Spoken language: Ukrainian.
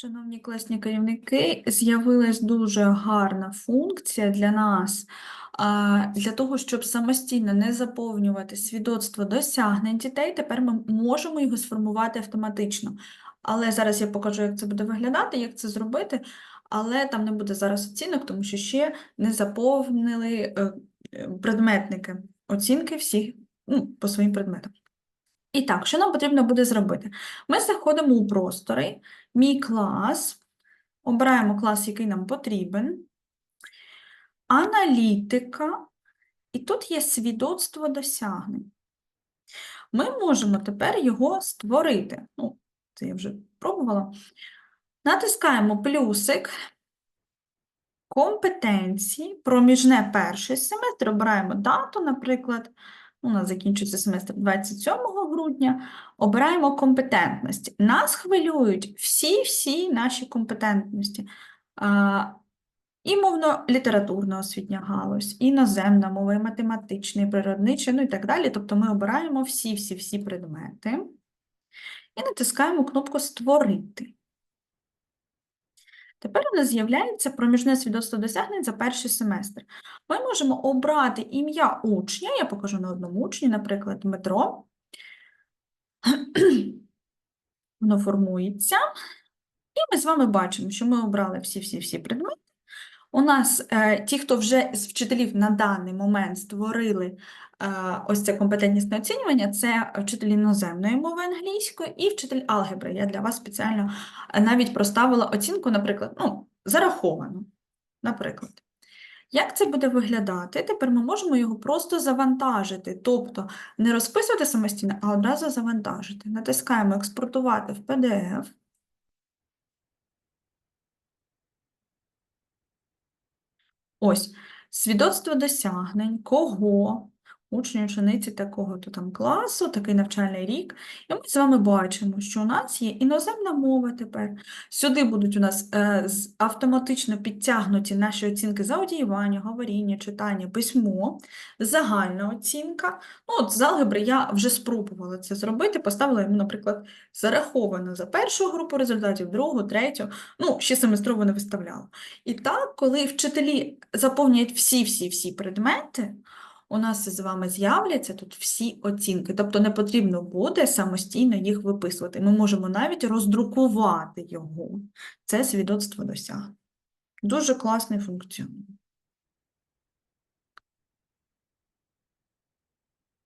Шановні класні керівники, з'явилась дуже гарна функція для нас, для того, щоб самостійно не заповнювати свідоцтво досягнень дітей, тепер ми можемо його сформувати автоматично. Але зараз я покажу, як це буде виглядати, як це зробити, але там не буде зараз оцінок, тому що ще не заповнили е, е, предметники оцінки всіх ну, по своїм предметам. І так, що нам потрібно буде зробити? Ми заходимо у простори, мій клас, обираємо клас, який нам потрібен, аналітика, і тут є свідоцтво досягнень. Ми можемо тепер його створити. Ну, це я вже пробувала. Натискаємо плюсик, компетенції, проміжне перший семестр, обираємо дату, наприклад, у нас закінчується семестр 27 грудня, обираємо компетентності. Нас хвилюють всі-всі наші компетентності. І мовно-літературна освітня галузь, іноземна мова, і математична, і природнича, ну і так далі. Тобто ми обираємо всі-всі-всі предмети і натискаємо кнопку Створити. Tепер у нас з'являється проміжне свідоцтво досягнень за перший семестр. Ми можемо обрати ім'я учня, я покажу на одному учні, наприклад, Дмитро. Воно формується. І ми з вами бачимо, що ми обрали всі-всі-всі предмети. У нас е, ті, хто вже з вчителів на даний момент створили е, ось це компетентнісне оцінювання, це вчитель іноземної мови англійської і вчитель алгебри. Я для вас спеціально е, навіть проставила оцінку, наприклад, ну, зараховану. Наприклад. Як це буде виглядати? Тепер ми можемо його просто завантажити, тобто не розписувати самостійно, а одразу завантажити. Натискаємо експортувати в PDF. Ось, свідоцтво досягнень, кого, учні, учениці такого-то там класу, такий навчальний рік. І ми з вами бачимо, що у нас є іноземна мова тепер. Сюди будуть у нас е, автоматично підтягнуті наші оцінки за аудіювання, говоріння, читання, письмо, загальна оцінка. Ну, от з алгебри я вже спробувала це зробити, поставила йому, наприклад, зараховано за першу групу результатів, другу, третю, ну, ще семестрово не виставляла. І так, коли вчителі заповнюють всі-всі-всі предмети, у нас з вами з'являться тут всі оцінки. Тобто не потрібно буде самостійно їх виписувати. Ми можемо навіть роздрукувати його. Це свідоцтво досягнень. Дуже класний функціонал.